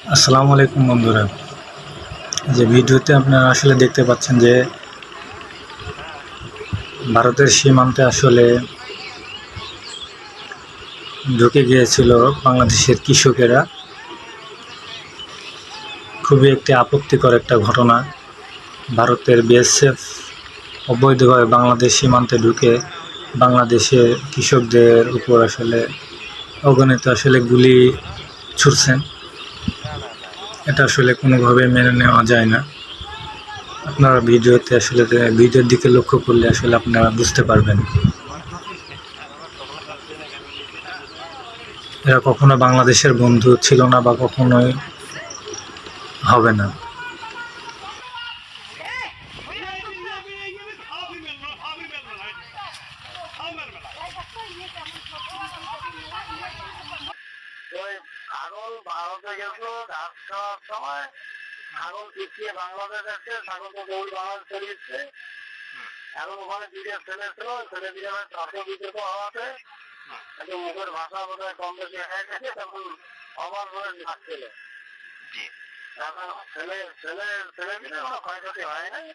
আসসালামু আলাইকুম বন্ধুরা। যে ভিডিওতে আপনারা আসলে দেখতে পাচ্ছেন যে ভারতের সীমান্তে আসলে ঢুকে গিয়েছিল বাংলাদেশের কৃষকেরা। খুবই একটি আপত্তিকর একটা ঘটনা। ভারতের বিএসএফ অবৈধভাবে বাংলাদেশ সীমান্তে ঢুকে বাংলাদেশের কৃষকদের উপর আসলে অগণিত আসলে গুলি ছুটছেন এটা আসলে কোনোভাবে মেনে নেওয়া যায় না। আপনারা ভিডিওতে আসলে, ভিডিওর দিকে লক্ষ্য করলে আসলে আপনারা বুঝতে পারবেন। এরা কখনো বাংলাদেশের বন্ধু ছিল না বা কখনোই হবে না। ছাগল ভারতে গেছিল ঘাস খাওয়ার সময় ছাগল পিছিয়ে বাংলাদেশ আসছে ছাগল তো দৌড় বাংলাদেশ চলে এসছে এখন ওখানে দুইটা ছেলে ছিল ছেলে দিয়ে চারশো বিতর্ক হওয়াতে। একটু মুখের ভাষা বোধ হয় কম বেশি হয়ে গেছে তখন ডাকছিল জি। এখন ছেলে ছেলে ছেলে দিলে কোনো ক্ষয়ক্ষতি হয় নাই